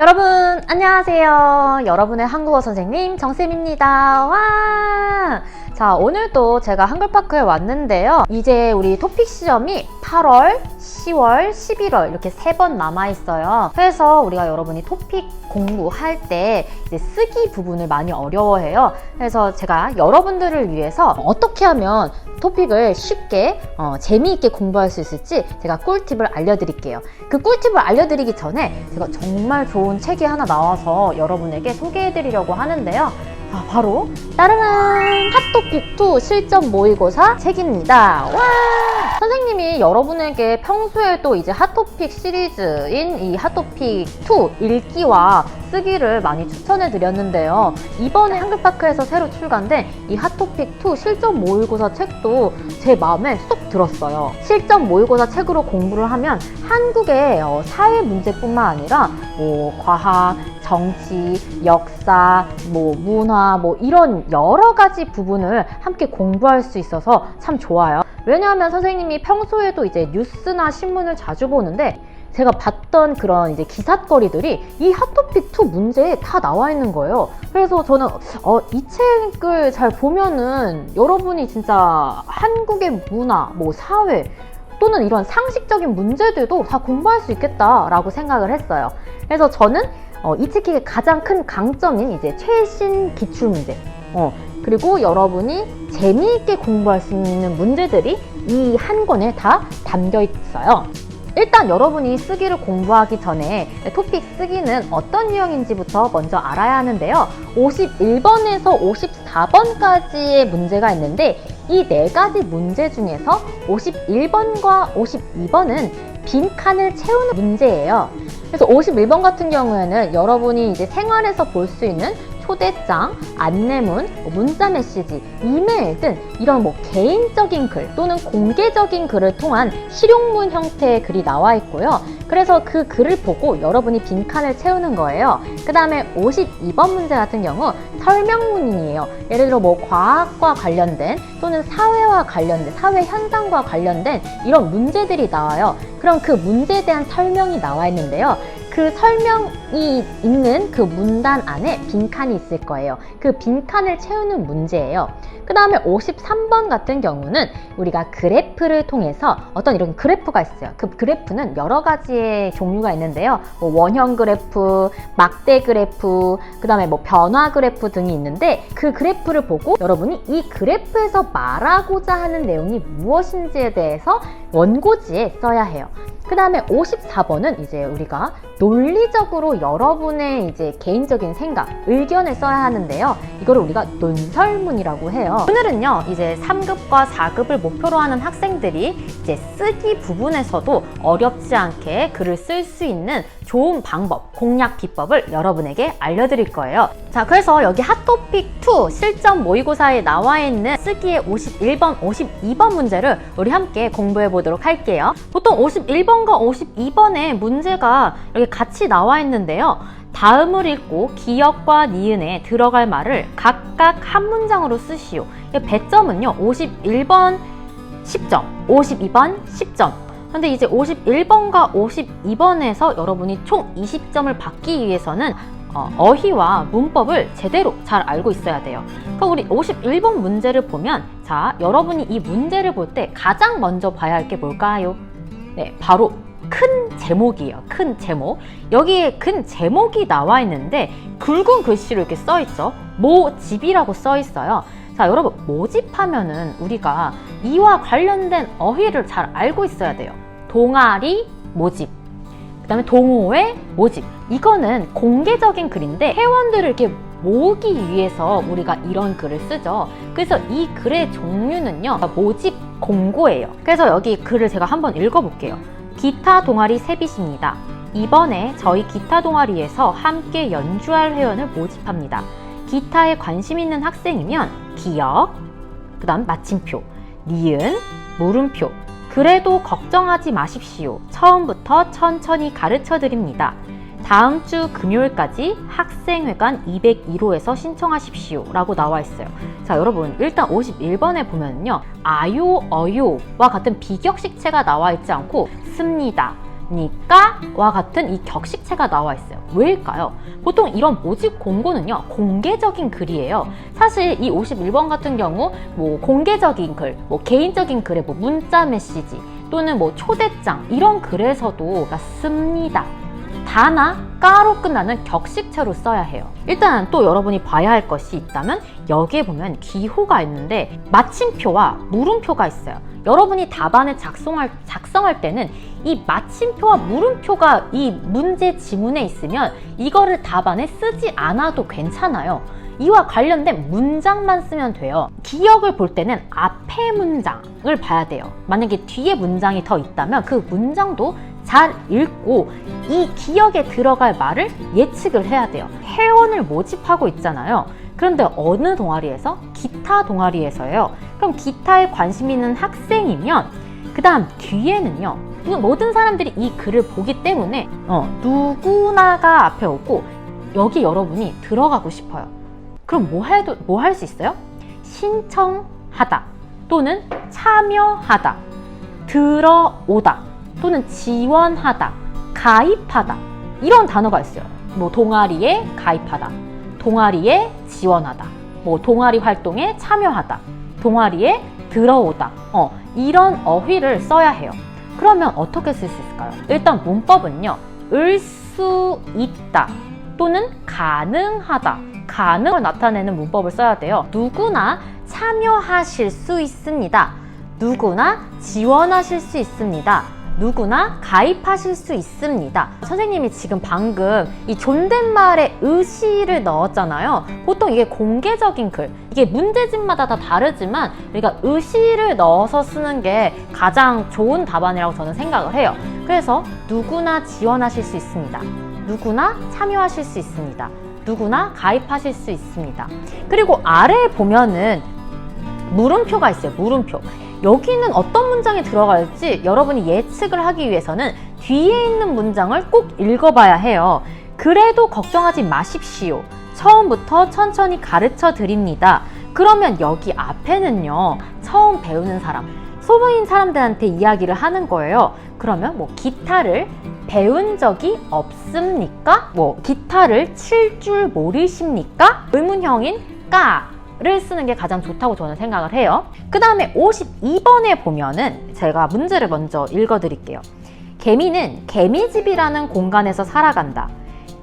여러분 안녕하세요. 여러분의 한국어 선생님 정쌤입니다. 와! 자 오늘도 제가 한글파크에 왔는데요. 이제 우리 토픽 시험이 8월, 10월, 11월 이렇게 세 번 남아 있어요. 그래서 우리가 여러분이 토픽 공부할 때 이제 쓰기 부분을 많이 어려워해요. 그래서 제가 여러분들을 위해서 어떻게 하면 토픽을 쉽게 어, 재미있게 공부할 수 있을지 제가 꿀팁을 알려드릴게요. 그 꿀팁을 알려드리기 전에 제가 정말 좋은 책이 하나 나와서 여러분에게 소개해드리려고 하는데요. 아, 바로 따르란 핫토픽2 실전 모의고사 책입니다. 와! 선생님이 여러분에게 평소에도 이제 핫토픽 시리즈인 이 핫토픽2 읽기와 쓰기를 많이 추천해 드렸는데요. 이번에 한글파크에서 새로 출간된 이 핫토픽2 실전 모의고사 책도 제 마음에 쏙 들었어요. 실전 모의고사 책으로 공부를 하면 한국의 어, 사회 문제뿐만 아니라 뭐 과학, 정치, 역사, 뭐 문화, 뭐 이런 여러 가지 부분을 함께 공부할 수 있어서 참 좋아요. 왜냐하면 선생님이 평소에도 이제 뉴스나 신문을 자주 보는데 제가 봤던 그런 이제 기사거리들이 이 핫토픽 2 문제에 다 나와 있는 거예요. 그래서 저는 어, 이 책을 잘 보면은 여러분이 진짜 한국의 문화, 뭐 사회, 또는 이런 상식적인 문제들도 다 공부할 수 있겠다라고 생각을 했어요. 그래서 저는 어, 이 책의 가장 큰 강점인 이제 최신 기출 문제, 어, 그리고 여러분이 재미있게 공부할 수 있는 문제들이 이 한 권에 다 담겨 있어요. 일단 여러분이 쓰기를 공부하기 전에 토픽 쓰기는 어떤 유형인지부터 먼저 알아야 하는데요. 51번에서 54번까지의 문제가 있는데 이 네 가지 문제 중에서 51번과 52번은 빈칸을 채우는 문제예요. 그래서 51번 같은 경우에는 여러분이 이제 생활에서 볼 수 있는 초대장, 안내문, 뭐 문자 메시지, 이메일 등 이런 뭐 개인적인 글 또는 공개적인 글을 통한 실용문 형태의 글이 나와 있고요. 그래서 그 글을 보고 여러분이 빈칸을 채우는 거예요. 그 다음에 52번 문제 같은 경우 설명문이에요. 예를 들어 뭐 과학과 관련된 또는 사회와 관련된 사회 현상과 관련된 이런 문제들이 나와요. 그럼 그 문제에 대한 설명이 나와 있는데요. 그 설명이 있는 그 문단 안에 빈칸이 있을 거예요. 그 빈칸을 채우는 문제예요. 그 다음에 53번 같은 경우는 우리가 그래프를 통해서 어떤 이런 그래프가 있어요. 그 그래프는 여러 가지의 종류가 있는데요. 뭐 원형 그래프, 막대 그래프, 그 다음에 뭐 변화 그래프 등이 있는데 그 그래프를 보고 여러분이 이 그래프에서 말하고자 하는 내용이 무엇인지에 대해서 원고지에 써야 해요. 그 다음에 54번은 이제 우리가 논리적으로 여러분의 이제 개인적인 생각, 의견을 써야 하는데요. 이거를 우리가 논설문이라고 해요. 오늘은요, 이제 3급과 4급을 목표로 하는 학생들이 이제 쓰기 부분에서도 어렵지 않게 글을 쓸 수 있는 좋은 방법, 공략 비법을 여러분에게 알려드릴 거예요. 자, 그래서 여기 핫토픽 2 실전 모의고사에 나와 있는 쓰기의 51번, 52번 문제를 우리 함께 공부해 보도록 할게요. 보통 51번과 52번의 문제가 이렇게 같이 나와 있는데요. 다음을 읽고 기역과 니은에 들어갈 말을 각각 한 문장으로 쓰시오. 이 배점은요, 51번 10점, 52번 10점, 근데 이제 51번과 52번에서 여러분이 총 20점을 받기 위해서는 어, 휘와 문법을 제대로 잘 알고 있어야 돼요. 그러니까 우리 51번 문제를 보면 자, 여러분이 이 문제를 볼 때 가장 먼저 봐야 할 게 뭘까요? 네, 바로 큰 제목이에요. 큰 제목. 여기에 큰 제목이 나와 있는데 굵은 글씨로 이렇게 써 있죠. 모집이라고 써 있어요. 자, 여러분, 모집하면은 우리가 이와 관련된 어휘를 잘 알고 있어야 돼요. 동아리 모집. 그 다음에 동호회 모집. 이거는 공개적인 글인데 회원들을 이렇게 모으기 위해서 우리가 이런 글을 쓰죠. 그래서 이 글의 종류는요, 모집 공고예요. 그래서 여기 글을 제가 한번 읽어볼게요. 기타 동아리 세빛입니다. 이번에 저희 기타 동아리에서 함께 연주할 회원을 모집합니다. 기타에 관심 있는 학생이면 기역, 그 다음 마침표, 니은, 물음표. 그래도 걱정하지 마십시오. 처음부터 천천히 가르쳐 드립니다. 다음 주 금요일까지 학생회관 201호에서 신청하십시오. 라고 나와 있어요. 자, 여러분, 일단 51번에 보면요. 아요, 어요와 같은 비격식체가 나와 있지 않고 씁니다. 없습니까?와 같은 이 격식체가 나와 있어요. 왜일까요? 보통 이런 모집 공고는요, 공개적인 글이에요. 사실 이 51번 같은 경우, 뭐 공개적인 글, 뭐 개인적인 글에 뭐 문자 메시지, 또는 뭐 초대장, 이런 글에서도 씁니다. 다나 까로 끝나는 격식체로 써야 해요. 일단 또 여러분이 봐야 할 것이 있다면 여기에 보면 기호가 있는데 마침표와 물음표가 있어요. 여러분이 답안을 작성할, 작성할 때는 이 마침표와 물음표가 이 문제 지문에 있으면 이거를 답안에 쓰지 않아도 괜찮아요. 이와 관련된 문장만 쓰면 돼요. 기억을 볼 때는 앞에 문장을 봐야 돼요. 만약에 뒤에 문장이 더 있다면 그 문장도 잘 읽고 이 기억에 들어갈 말을 예측을 해야 돼요. 회원을 모집하고 있잖아요. 그런데 어느 동아리에서? 기타 동아리에서예요. 그럼 기타에 관심 있는 학생이면 그 다음 뒤에는요. 모든 사람들이 이 글을 보기 때문에 어, 누구나가 앞에 오고 여기 여러분이 들어가고 싶어요. 그럼 뭐 해도 뭐 할 수 있어요? 신청하다 또는 참여하다 들어오다 또는 지원하다 가입하다 이런 단어가 있어요. 뭐 동아리에 가입하다 동아리에 지원하다 뭐 동아리 활동에 참여하다 동아리에 들어오다 어 이런 어휘를 써야 해요. 그러면 어떻게 쓸 수 있을까요? 일단 문법은요. 을 수 있다 또는 가능하다 가능을 나타내는 문법을 써야 돼요. 누구나 참여하실 수 있습니다. 누구나 지원하실 수 있습니다. 누구나 가입하실 수 있습니다. 선생님이 지금 방금 이 존댓말에 의시를 넣었잖아요. 보통 이게 공개적인 글, 이게 문제집마다 다 다르지만 우리가 의시를 넣어서 쓰는 게 가장 좋은 답안이라고 저는 생각을 해요. 그래서 누구나 지원하실 수 있습니다. 누구나 참여하실 수 있습니다. 누구나 가입하실 수 있습니다. 그리고 아래에 보면은 물음표가 있어요. 물음표. 여기는 어떤 문장이 들어갈지 여러분이 예측을 하기 위해서는 뒤에 있는 문장을 꼭 읽어봐야 해요. 그래도 걱정하지 마십시오. 처음부터 천천히 가르쳐 드립니다. 그러면 여기 앞에는요, 처음 배우는 사람, 소모인 사람들한테 이야기를 하는 거예요. 그러면 뭐 기타를 배운 적이 없습니까? 뭐 기타를 칠 줄 모르십니까? 의문형인 까 를 쓰는 게 가장 좋다고 저는 생각을 해요. 그 다음에 52번에 보면은 제가 문제를 먼저 읽어 드릴게요. 개미는 개미집이라는 공간에서 살아간다.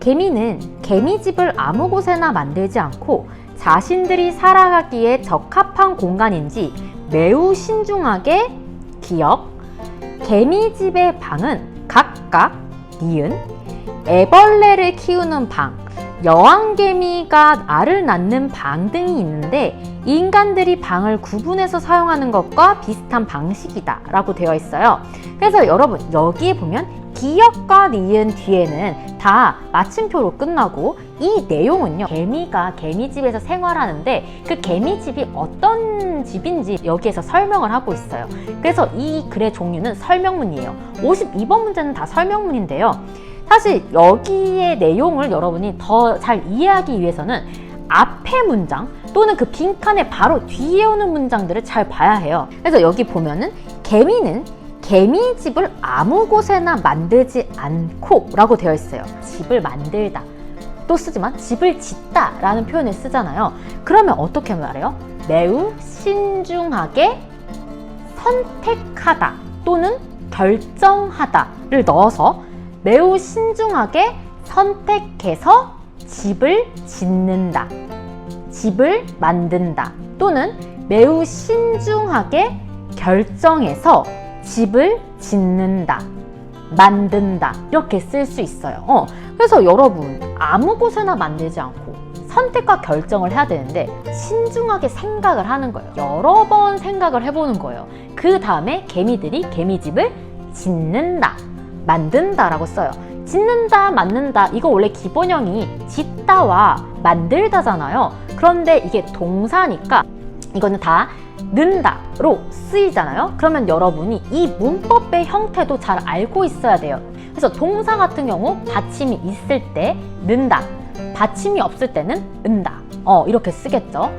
개미는 개미집을 아무 곳에나 만들지 않고 자신들이 살아가기에 적합한 공간인지 매우 신중하게 기억. 개미집의 방은 각각 니은 애벌레를 키우는 방, 여왕개미가 알을 낳는 방 등이 있는데 인간들이 방을 구분해서 사용하는 것과 비슷한 방식이다 라고 되어 있어요. 그래서 여러분 여기에 보면 기역과 니은 뒤에는 다 마침표로 끝나고 이 내용은요 개미가 개미집에서 생활하는데 그 개미집이 어떤 집인지 여기에서 설명을 하고 있어요. 그래서 이 글의 종류는 설명문이에요. 52번 문제는 다 설명문인데요 사실 여기의 내용을 여러분이 더 잘 이해하기 위해서는 앞에 문장 또는 그 빈칸에 바로 뒤에 오는 문장들을 잘 봐야 해요. 그래서 여기 보면은 개미는 개미집을 아무 곳에나 만들지 않고 라고 되어 있어요. 집을 만들다. 또 쓰지만 집을 짓다 라는 표현을 쓰잖아요. 그러면 어떻게 말해요? 매우 신중하게 선택하다 또는 결정하다를 넣어서 매우 신중하게 선택해서 집을 짓는다. 집을 만든다. 또는 매우 신중하게 결정해서 집을 짓는다. 만든다. 이렇게 쓸 수 있어요. 어, 그래서 여러분, 아무 곳에나 만들지 않고 선택과 결정을 해야 되는데 신중하게 생각을 하는 거예요. 여러 번 생각을 해보는 거예요. 그 다음에 개미들이 개미집을 짓는다. 만든다라고 써요. 짓는다, 만든다 이거 원래 기본형이 짓다와 만들다잖아요. 그런데 이게 동사니까 이거는 다 는다로 쓰이잖아요. 그러면 여러분이 이 문법의 형태도 잘 알고 있어야 돼요. 그래서 동사 같은 경우 받침이 있을 때 는다, 받침이 없을 때는 은다. 어, 이렇게 쓰겠죠.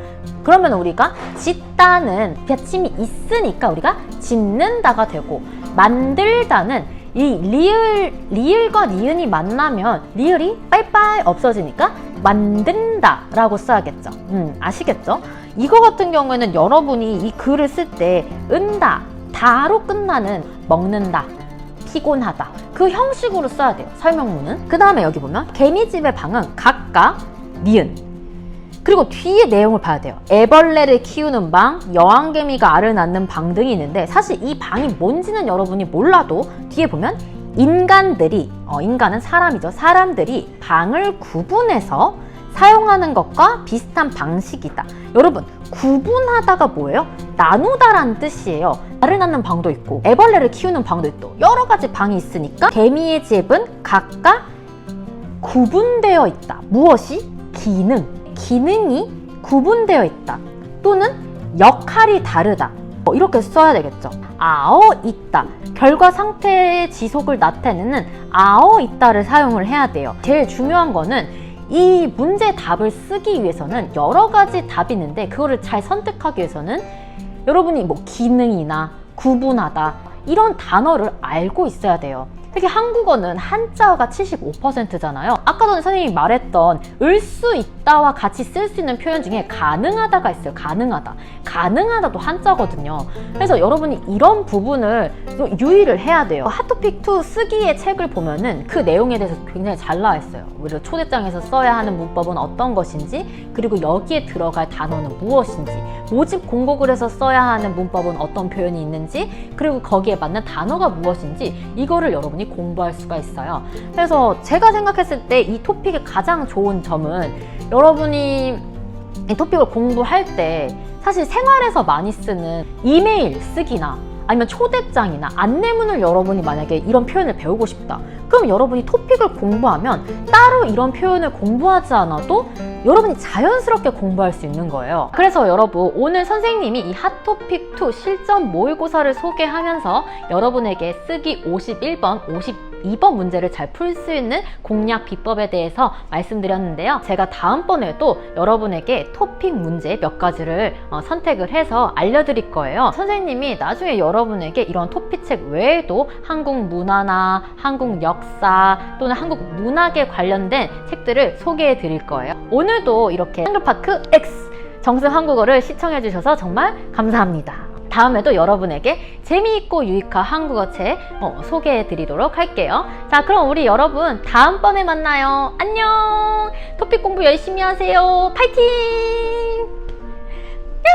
그러면 우리가 짓다는 받침이 있으니까 우리가 짓는다가 되고 만들다는 이 리을, 리을과 니은이 만나면 리을이 빠이빠이 없어지니까 만든다 라고 써야겠죠. 음, 아시겠죠? 이거 같은 경우에는 여러분이 이 글을 쓸 때 은다, 다로 끝나는 먹는다, 피곤하다. 그 형식으로 써야 돼요. 설명문은. 그 다음에 여기 보면 개미집의 방은 각각 니은. 그리고 뒤에 내용을 봐야 돼요. 애벌레를 키우는 방, 여왕개미가 알을 낳는 방 등이 있는데 사실 이 방이 뭔지는 여러분이 몰라도 뒤에 보면 인간들이, 어, 인간은 사람이죠. 사람들이 방을 구분해서 사용하는 것과 비슷한 방식이다. 여러분, 구분하다가 뭐예요? 나누다라는 뜻이에요. 알을 낳는 방도 있고, 애벌레를 키우는 방도 있고, 여러 가지 방이 있으니까 개미의 집은 각각 구분되어 있다. 무엇이? 기능. 기능이 구분되어 있다. 또는 역할이 다르다. 어, 이렇게 써야 되겠죠. 아어 있다. 결과 상태의 지속을 나타내는 아어 있다를 사용을 해야 돼요. 제일 중요한 거는 이 문제 답을 쓰기 위해서는 여러 가지 답이 있는데 그거를 잘 선택하기 위해서는 여러분이 뭐 기능이나 구분하다 이런 단어를 알고 있어야 돼요. 특히 한국어는 한자어가 75%잖아요. 아까 전에 선생님이 말했던 을 수 있다 와 같이 쓸 수 있는 표현 중에 가능하다가 있어요. 가능하다. 가능하다도 한자거든요. 그래서 여러분이 이런 부분을 좀 유의를 해야 돼요. 핫토픽2 쓰기의 책을 보면은 그 내용에 대해서 굉장히 잘 나와 있어요. 그리고 초대장에서 써야 하는 문법은 어떤 것인지, 그리고 여기에 들어갈 단어는 무엇인지, 모집 공곡을 해서 써야 하는 문법은 어떤 표현이 있는지, 그리고 거기에 맞는 단어가 무엇인지, 이거를 여러분이 공부할 수가 있어요. 그래서 제가 생각했을 때 이 토픽의 가장 좋은 점은 여러분이 이 토픽을 공부할 때 사실 생활에서 많이 쓰는 이메일 쓰기나 아니면 초대장이나 안내문을 여러분이 만약에 이런 표현을 배우고 싶다. 그럼 여러분이 토픽을 공부하면 따로 이런 표현을 공부하지 않아도 여러분이 자연스럽게 공부할 수 있는 거예요. 그래서 여러분 오늘 선생님이 이 핫토픽2 실전 모의고사를 소개하면서 여러분에게 쓰기 51번, 52번 문제를 잘 풀 수 있는 공략 비법에 대해서 말씀드렸는데요. 제가 다음번에도 여러분에게 토픽 문제 몇 가지를 어, 선택을 해서 알려드릴 거예요. 선생님이 나중에 여러분에게 이런 토픽책 외에도 한국 문화나 한국 역사 또는 한국 문학에 관련된 책들을 소개해 드릴 거예요. 오늘도 이렇게 한글파크 X 정승 한국어를 시청해 주셔서 정말 감사합니다. 다음에도 여러분에게 재미있고 유익한 한국어 책 어, 소개해 드리도록 할게요. 자, 그럼 우리 여러분 다음번에 만나요. 안녕! 토픽 공부 열심히 하세요. 파이팅! 야!